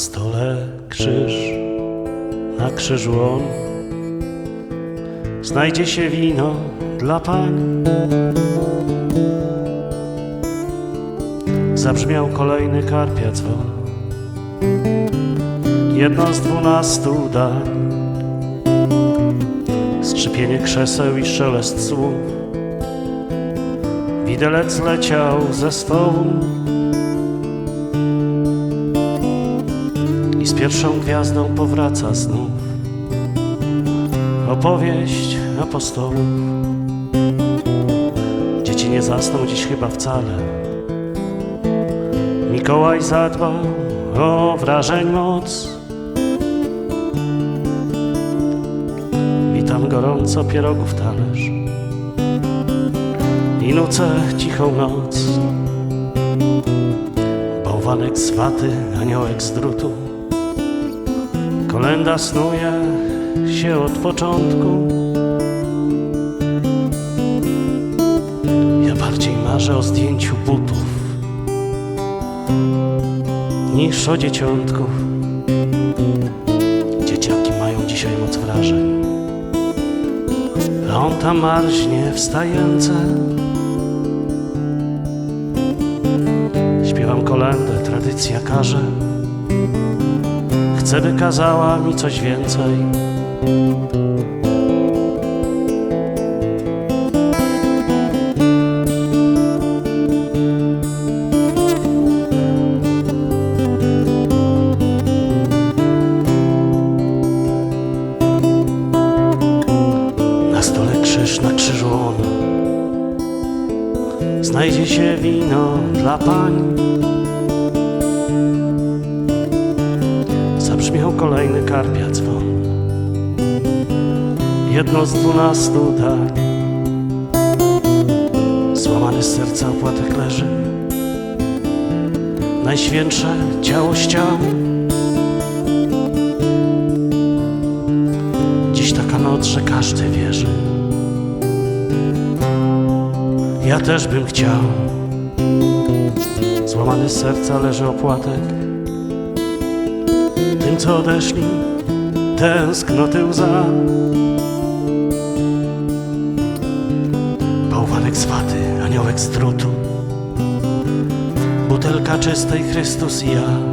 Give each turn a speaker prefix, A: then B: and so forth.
A: se krzyż na krzyżu on. Znajdzie się wino dla pań. Zabrzmiał kolejny karpia dzwon. Jedno z dwunastu dań. Skrzypienie krzeseł i szelest słów. Widelec leciał ze stołu pierwszą gwiazdą powraca znów opowieść apostołów. Dzieci nie zasną dziś chyba wcale. Mikołaj zadbał o wrażeń moc. Witam gorąco pierogów talerz i nucę cichą noc. Bałwanek z waty, aniołek z drutu. Kolenda snuje się od początku. Ja bardziej marzę o zdjęciu butów niż o dzieciątku. Dzieciaki mają dzisiaj moc wrażeń. A on tam marznie wstające. Śpiewam kolendę, tradycja każe. By kazała mi coś więcej. Na stole krzyż, na krzyżu on. Znajdzie się wino dla pań. Kolejny karpia dzwon. Jedno z dwunastu dań. Złamany z serca opłatek leży. Najświętsze ciało ściał. Dziś taka noc, że każdy wierzy. Ja też bym chciał. Złamany z serca leży opłatek. Tym, co odeszli, tęsknoty łza. Bałwanek z waty, aniołek z drutu. Butelka czystej Chrystus i ja.